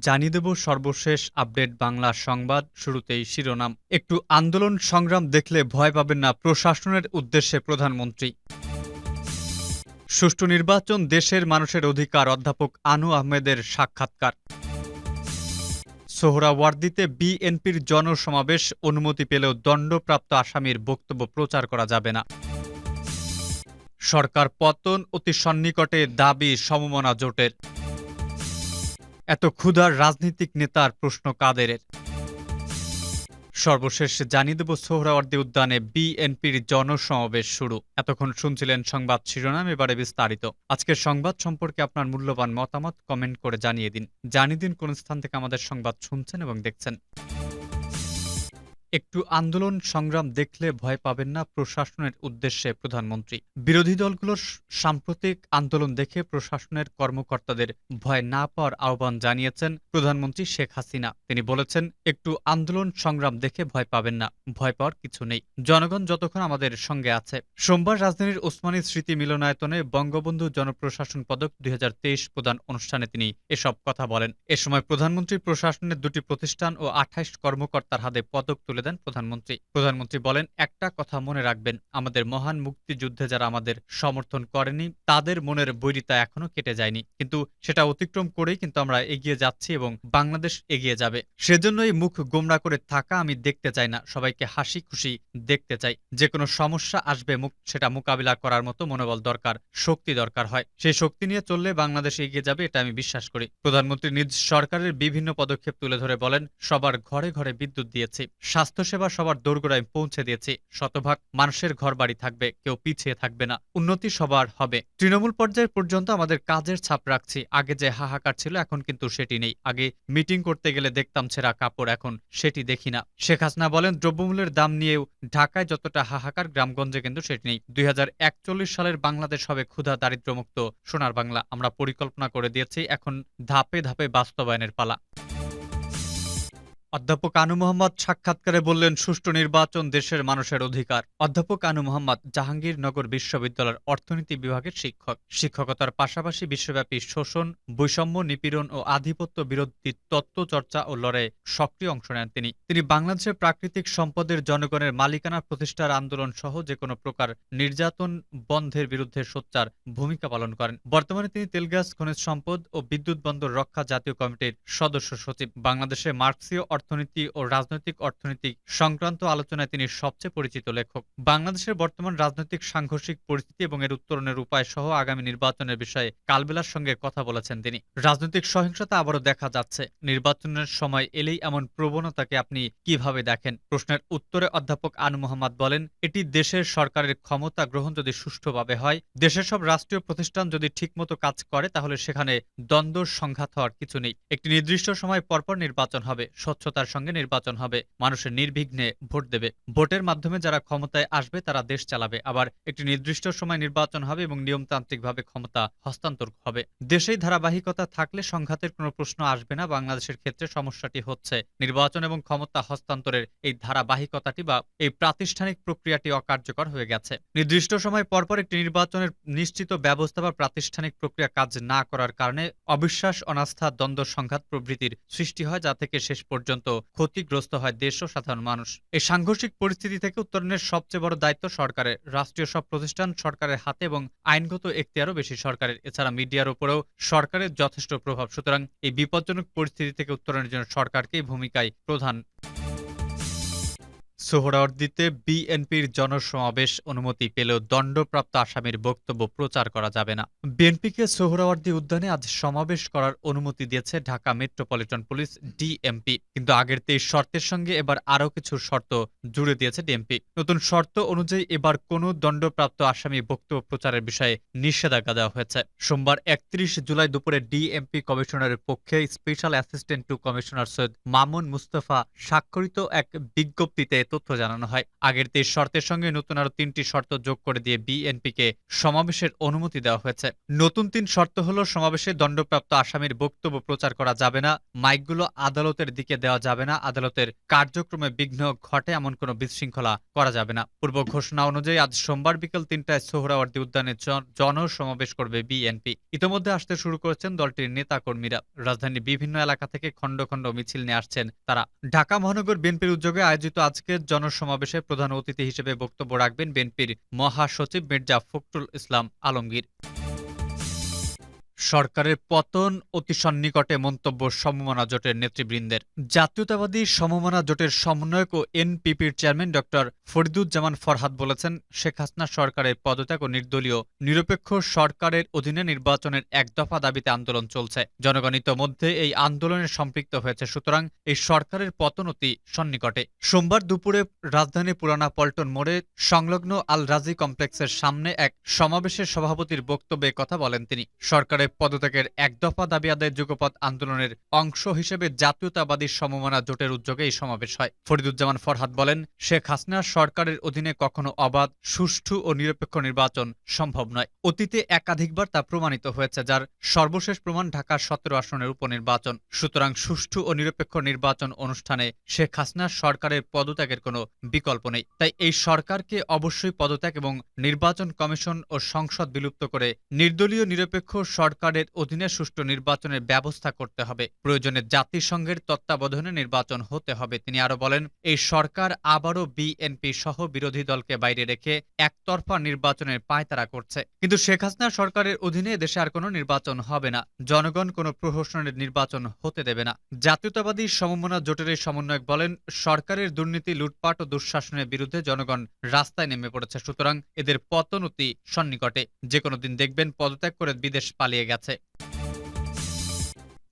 জানিয়ে দেব সর্বশেষ আপডেট বাংলা সংবাদ শুরুতেই শিরোনাম। একটু আন্দোলন সংগ্রাম দেখলে ভয় পাবেন না প্রশাসনের উদ্দেশ্যে প্রধানমন্ত্রী। সুষ্ঠু নির্বাচন দেশের মানুষের অধিকার, অধ্যাপক আনু আহমেদের সাক্ষাৎকার। সোহরাওয়ার্দিতে বিএনপির জনসমাবেশ, অনুমতি পেলেও দণ্ডপ্রাপ্ত আসামির বক্তব্য প্রচার করা যাবে না। সরকার পতন অতি সন্নিকটে দাবি সমমনা জোটের। এত ক্ষুধার রাজনৈতিক নেতার প্রশ্ন কাদেরের? সর্বশেষ জানিয়ে দেব সোহরাওয়ার্দী উদ্যানে বিএনপির জনসমাবেশ শুরু। এতক্ষণ শুনছিলেন সংবাদ শিরোনাম, এবারে বিস্তারিত। আজকের সংবাদ সম্পর্কে আপনার মূল্যবান মতামত কমেন্ট করে জানিয়ে দিন। জানিয়ে দিন কোন স্থান থেকে আমাদের সংবাদ শুনছেন এবং দেখছেন। একটু আন্দোলন সংগ্রাম দেখলে ভয় পাবেন না প্রশাসনের উদ্দেশ্যে প্রধানমন্ত্রী। বিরোধী দলগুলোর সাম্প্রতিক আন্দোলন দেখে প্রশাসনের কর্মকর্তাদের ভয় না পাওয়ার আহ্বান জানিয়েছেন প্রধানমন্ত্রী শেখ হাসিনা। তিনি বলেছেন, একটু আন্দোলন সংগ্রাম দেখে ভয় পাবেন না, ভয় পাওয়ার কিছু নেই। জনগণ যতক্ষণ আমাদের সঙ্গে আছে। সোমবার রাজধানীর ওসমানী স্মৃতি মিলনায়তনে বঙ্গবন্ধু জনপ্রশাসন পদক দুই হাজার তেইশ প্রদান অনুষ্ঠানে তিনি এসব কথা বলেন। এ সময় প্রধানমন্ত্রী প্রশাসনের দুটি প্রতিষ্ঠান ও আঠাইশ কর্মকর্তার হাতে পদক তুলে দেন প্রধানমন্ত্রী। প্রধানমন্ত্রী বলেন, একটা কথা মনে রাখবেন, আমাদের মহান মুক্তিযুদ্ধে যারা আমাদের সমর্থন করেনি, তাদের মনের বৈরিতা এখনও কেটে যায়নি। কিন্তু সেটা অতিক্রম করেই কিন্তু আমরা এগিয়ে যাচ্ছি এবং বাংলাদেশ এগিয়ে যাবে। সেজন্যই মুখ গোমরা করে থাকা আমি দেখতে চাই না, সবাইকে হাসি খুশি দেখতে চাই। যে কোনো সমস্যা আসবে মুখ, সেটা মোকাবিলা করার মতো মনোবল দরকার, শক্তি দরকার হয়। সেই শক্তি নিয়ে চললে বাংলাদেশ এগিয়ে যাবে, এটা আমি বিশ্বাস করি। প্রধানমন্ত্রী নিজ সরকারের বিভিন্ন পদক্ষেপ তুলে ধরে বলেন, সবার ঘরে ঘরে বিদ্যুৎ দিয়েছি। স্বাস্থ্যসেবা সবার দোরগোড়ায় পৌঁছে দিয়েছি। শতভাগ মানুষের ঘর বাড়ি থাকবে, কেউ পিছিয়ে থাকবে না। উন্নতি সবার হবে। তৃণমূল পর্যায় পর্যন্ত আমাদের কাজের ছাপ রাখছি। আগে যে হাহাকার ছিল, এখন কিন্তু সেটি নেই। আগে মিটিং করতে গেলে দেখতাম ছেঁড়া কাপড়, এখন সেটি দেখি না। শেখ হাসিনা বলেন, দ্রব্যমূল্যের দাম নিয়েও ঢাকায় যতটা হাহাকার, গ্রামগঞ্জে কিন্তু সেটি নেই। দুই হাজার একচল্লিশ সালের বাংলাদেশ হবে ক্ষুধা দারিদ্র্যমুক্ত সোনার বাংলা। আমরা পরিকল্পনা করে দিয়েছি, এখন ধাপে ধাপে বাস্তবায়নের পালা। অধ্যাপক আনু মোহাম্মদ সাক্ষাৎকারে বললেন, সুষ্ঠু নির্বাচন দেশের মানুষের অধিকার। অধ্যাপক আনু মোহাম্মদ জাহাঙ্গীরনগর বিশ্ববিদ্যালয়ের অর্থনীতি বিভাগের শিক্ষক। শিক্ষকতার পাশাপাশি বিশ্বব্যাপী শোষণ, বৈষম্য, নিপীড়ন ও আধিপত্য বিরোধী তত্ত্ব চর্চা ও লড়াইয়ে সক্রিয় অংশ নেন তিনি। তিনি বাংলাদেশের প্রাকৃতিক সম্পদের জনগণের মালিকানা প্রতিষ্ঠার আন্দোলন সহ যে কোনো প্রকার নির্যাতন বন্ধের বিরুদ্ধে সোচ্চার ভূমিকা পালন করেন। বর্তমানে তিনি তেলগ্যাস খনিজ সম্পদ ও বিদ্যুৎ বন্দর রক্ষা জাতীয় কমিটির সদস্য সচিব। বাংলাদেশে মার্কসীয় অর্থনীতি ও রাজনৈতিক অর্থনীতি সংক্রান্ত আলোচনায় তিনি সবচেয়ে পরিচিত লেখক। বাংলাদেশের বর্তমান রাজনৈতিক সাংঘর্ষিক পরিস্থিতি এবং এর উত্তরণের উপায় সহ আগামী নির্বাচনের বিষয়ে কালবেলার সঙ্গে কথা বলেছেন তিনি। রাজনৈতিক সহিংসতা আবারও দেখা যাচ্ছে। নির্বাচনের সময় এলেই এমন প্রবণতাকে আপনি কীভাবে দেখেন? প্রশ্নের উত্তরে অধ্যাপক আনু মোহাম্মদ বলেন, এটি দেশের সরকারের ক্ষমতা গ্রহণ যদি সুষ্ঠুভাবে হয়, দেশের সব রাষ্ট্রীয় প্রতিষ্ঠান যদি ঠিকমতো কাজ করে, তাহলে সেখানে দ্বন্দ্ব, সংঘাত হওয়ার কিছু নেই। একটি নির্দিষ্ট সময় পরপর নির্বাচন হবে। স্বচ্ছতার সঙ্গে নির্বাচন হবে। মানুষের নির্বিঘ্নে ভোট দেবে। ভোটের মাধ্যমে যারা ক্ষমতায় আসবে, তারা দেশ চালাবে। আবার একটি নির্দিষ্ট সময় নির্বাচন হবে এবং নিয়মতান্ত্রিকভাবে ক্ষমতা হস্তান্তর হবে। দেশেই ধারাবাহিকতা থাকলে সংঘাতের কোনো প্রশ্ন আসবে না। বাংলাদেশের ক্ষেত্রে সমস্যাটি হচ্ছে নির্বাচন এবং ক্ষমতা হস্তান্তরের এই ধারাবাহিকতাটি বা এই প্রাতিষ্ঠানিক প্রক্রিয়াটি অকার্যকর হয়ে গেছে। নির্দিষ্ট সময় পরপর একটি নির্বাচনের নিশ্চিত ব্যবস্থা বা প্রাতিষ্ঠানিক প্রক্রিয়া কাজ না করার কারণে অবিশ্বাস, অনাস্থা, দ্বন্দ্ব, সংঘাত প্রভৃতির সৃষ্টি হয়, যা থেকে শেষ পর্যন্ত ক্ষতিগ্রস্ত হয় দেশ ও সাধারণ মানুষ। এই সাংঘর্ষিক পরিস্থিতি থেকে উত্তরণের সবচেয়ে বড় দায়িত্ব সরকারের। রাষ্ট্রীয় সব প্রতিষ্ঠান সরকারের হাতে এবং আইনগত এখতিয়ারও বেশি সরকারের। এছাড়া মিডিয়ার উপরেও সরকারের যথেষ্ট প্রভাব। সুতরাং এই বিপজ্জনক পরিস্থিতি থেকে উত্তরণের জন্য সরকারকেই ভূমিকায় প্রধান। সোহরাওয়ার্দীতে বিএনপির জনসমাবেশ অনুমতি পেলেও দণ্ডপ্রাপ্ত আসামির বক্তব্য প্রচার করা যাবে না। বিএনপিকে সোহরাওয়ার্দী উদ্যানে আজ সমাবেশ করার অনুমতি দিয়েছে ঢাকা মেট্রোপলিটন পুলিশ ডিএমপি। কিন্তু আগের তেইশ শর্তের সঙ্গে এবার আরও কিছু শর্ত জুড়ে দিয়েছে ডিএমপি। নতুন শর্ত অনুযায়ী এবার কোনো দণ্ডপ্রাপ্ত আসামি বক্তব্য প্রচারের বিষয়ে নিষেধাজ্ঞা দেওয়া হয়েছে। সোমবার একত্রিশ জুলাই দুপুরে ডিএমপি কমিশনারের পক্ষে special assistant to commissioner Syed Mamun Mustafa স্বাক্ষরিত এক বিজ্ঞপ্তিতে তথ্য জানানো হয়। আগের তেইশ শর্তের সঙ্গে নতুন আরও তিনটি শর্ত যোগ করে দিয়ে বিএনপিকে সমাবেশের অনুমতি দেওয়া হয়েছে। নতুন তিন শর্ত হল, সমাবেশে দণ্ডপ্রাপ্ত আসামির বক্তব্য প্রচার করা যাবে না, মাইকগুলো আদালতের দিকে দেওয়া যাবে না, আদালতের কার্যক্রমে বিঘ্ন ঘটে এমন কোনো বিশৃঙ্খলা করা যাবে না। পূর্ব ঘোষণা অনুযায়ী আজ সোমবার বিকেল তিনটায় সোহরাওয়ার্দী উদ্যানে জন- জনসমাবেশ করবে বিএনপি। ইতোমধ্যে আসতে শুরু করেছেন দলটির নেতাকর্মীরা। রাজধানীর বিভিন্ন এলাকা থেকে খণ্ড খণ্ড মিছিল নিয়ে আসছেন তারা। ঢাকা মহানগর বিএনপির উদ্যোগে আয়োজিত আজকের জনসমাবেশে প্রধান অতিথি হিসেবে বক্তব্য রাখবেন বিএনপির মহাসচিব মির্জা ফখরুল ইসলাম আলমগীর। সরকারের পতন অতি সন্নিকটে মন্তব্য সমমনা জোটের নেতৃবৃন্দের। জাতীয়তাবাদী সমমনা জোটের সমন্বয়ক ও এনপিপির চেয়ারম্যান ডক্টর ফরিদুজ্জামান ফরহাদ বলেছেন, শেখ হাসিনা সরকারের পদত্যাগ ও নির্দলীয়, নিরপেক্ষ সরকারের অধীনে নির্বাচনের এক দফা দাবিতে আন্দোলন চলছে। জনগণ ইতোমধ্যে এই আন্দোলনে সম্পৃক্ত হয়েছে, সুতরাং এই সরকারের পতন অতি সন্নিকটে। সোমবার দুপুরে রাজধানী পুরানা পল্টন মোড়ে সংলগ্ন আল রাজি কমপ্লেক্সের সামনে এক সমাবেশের সভাপতির বক্তব্যে কথা বলেন তিনি। সরকারের পদত্যাগের এক দফা দাবি আদায় যুগপথ আন্দোলনের অংশ হিসেবে জাতীয়তাবাদী সমমনা জোটের উদ্যোগে এই সমাবেশ হয়। ফরিদুজ্জামান ফরহাদ বলেন, শেখ হাসিনা সরকারের অধীনে কখনো অবাধ, সুষ্ঠু ও নিরপেক্ষ নির্বাচন সম্ভব নয়। অতীতে একাধিকবার তা প্রমাণিত হয়েছে, যার সর্বশেষ প্রমাণ ঢাকার সতেরো আসনের উপনির্বাচন। সুতরাং সুষ্ঠু ও নিরপেক্ষ নির্বাচন অনুষ্ঠানে শেখ হাসিনার সরকারের পদত্যাগের কোনো বিকল্প নেই। তাই এই সরকারকে অবশ্যই পদত্যাগ এবং নির্বাচন কমিশন ও সংসদ বিলুপ্ত করে নির্দলীয় নিরপেক্ষ সরকারের অধীনে সুষ্ঠু নির্বাচনের ব্যবস্থা করতে হবে। প্রয়োজনে জাতিসংঘের তত্ত্বাবধানে নির্বাচন হতে হবে। তিনি আরও বলেন, এই সরকার আবারও বিএনপি সহ বিরোধী দলকে বাইরে রেখে একতরফা নির্বাচনের পায়তারা করছে। কিন্তু শেখ হাসিনা সরকারের অধীনে দেশে আর কোনো নির্বাচন হবে না। জনগণ কোনো প্রহসনের নির্বাচন হতে দেবে না। জাতীয়তাবাদী সমমনা জোটের সমন্বয়ক বলেন, সরকারের দুর্নীতি, লুটপাট ও দুঃশাসনের বিরুদ্ধে জনগণ রাস্তায় নেমে পড়েছে। সুতরাং এদের পতন অতি সন্নিকটে। যে কোনো দিন দেখবেন, পদত্যাগ করে বিদেশ পালিয়ে গেছে। ঠিক আছে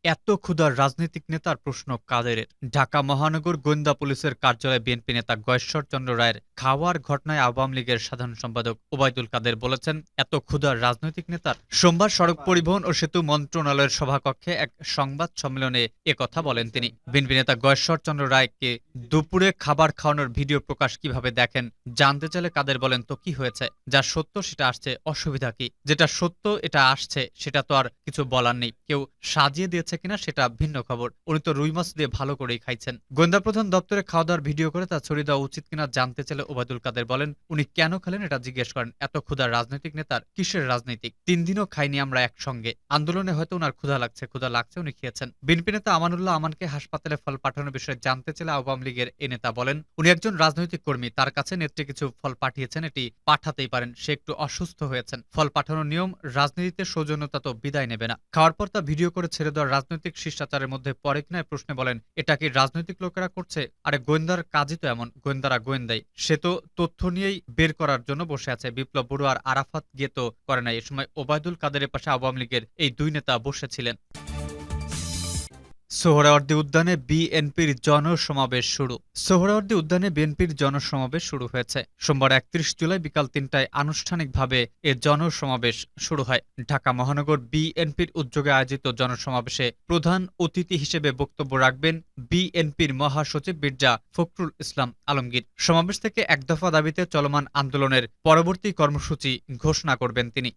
এত ক্ষুধার রাজনৈতিক নেতার প্রশ্ন কাদেরের ঢাকা মহানগর গোয়েন্দা পুলিশের কার্যালয়ে বিএনপি নেতা গয়েশ্বর চন্দ্র রায়ের খাওয়ার ঘটনায় আওয়ামী লীগের সাধারণ সম্পাদক ওবায়দুল কাদের বলেছেন, এত ক্ষুধার রাজনৈতিক নেতার। সোমবার সড়ক পরিবহন ও সেতু মন্ত্রণালয়ের সভাকক্ষে এক সংবাদ সম্মেলনে কথা বলেন তিনি। বিএনপি নেতা গয়েশ্বর চন্দ্র রায়কে দুপুরে খাবার খাওয়ানোর ভিডিও প্রকাশ কীভাবে দেখেন, জানতে চাইলে কাদের বলেন তো কি হয়েছে? যা সত্য সেটা আসছে, অসুবিধা কি? যেটা সত্য এটা আসছে, সেটা তো আর কিছু বলার নেই। কেউ সাজিয়ে দিয়েছে কিনা সেটা ভিন্ন খবর। উনি তো রুই মাছ দিয়ে ভালো করেই খাইছেন। গোয়েন্দা প্রধান দপ্তরে খাওয়া দাওয়ার ভিডিও করে তা ছড়িয়ে দেওয়া উচিত কিনা জানতে চাইলে ওবায়দুল কাদের বলেন, উনি কেন খেলেন এটা জিজ্ঞেস করেন। এত ক্ষুধার রাজনৈতিক নেতার, কিসের রাজনীতিক? তিন দিনও খাইনি আমরা একসঙ্গে। আন্দোলনে হয়তো ওনার ক্ষুধা লাগছে ক্ষুধা লাগছে উনি খেয়েছেন। বিএনপি নেতা আমানুল্লাহ আমানকে হাসপাতালে ফল পাঠানোর বিষয়ে জানতে চাইলে আওয়ামী লীগের এ নেতা বলেন, উনি একজন রাজনৈতিক কর্মী, তার কাছে নেত্রী কিছু ফল পাঠিয়েছেন, এটি পাঠাতেই পারেন। সে একটু অসুস্থ হয়েছেন। ফল পাঠানোর নিয়ম, রাজনীতিতে সৌজন্যতা তো বিদায় নেবে না। খাওয়ার পর তা ভিডিও করে ছেড়ে দেওয়ার রাজনৈতিক শিষ্টাচারের মধ্যে পরে কিনা এ প্রশ্নে বলেন, এটা কি রাজনৈতিক লোকেরা করছে? আরে গোয়েন্দার কাজই তো এমন, গোয়েন্দারা গোয়েন্দাই। সে তো তথ্য নিয়েই বের করার জন্য বসে আছে। বিপ্লব বড়ুয়ার আর আরাফাত গিয়ে তো করে নাই। এ সময় ওবায়দুল কাদের পাশে আওয়ামী লীগের এই দুই নেতা বসেছিলেন। সোহরাওয়ার্দী উদ্যানে বিএনপির জনসমাবেশ শুরু। সোহরাওয়ার্দী উদ্যানে বিএনপির জনসমাবেশ শুরু হয়েছে। সোমবার একত্রিশ জুলাই বিকাল তিনটায় আনুষ্ঠানিকভাবে এ জনসমাবেশ শুরু হয়। ঢাকা মহানগর বিএনপির উদ্যোগে আয়োজিত জনসমাবেশে প্রধান অতিথি হিসেবে বক্তব্য রাখবেন বিএনপির মহাসচিব মির্জা ফখরুল ইসলাম আলমগীর। সমাবেশ থেকে এক দফা দাবিতে চলমান আন্দোলনের পরবর্তী কর্মসূচি ঘোষণা করবেন তিনি।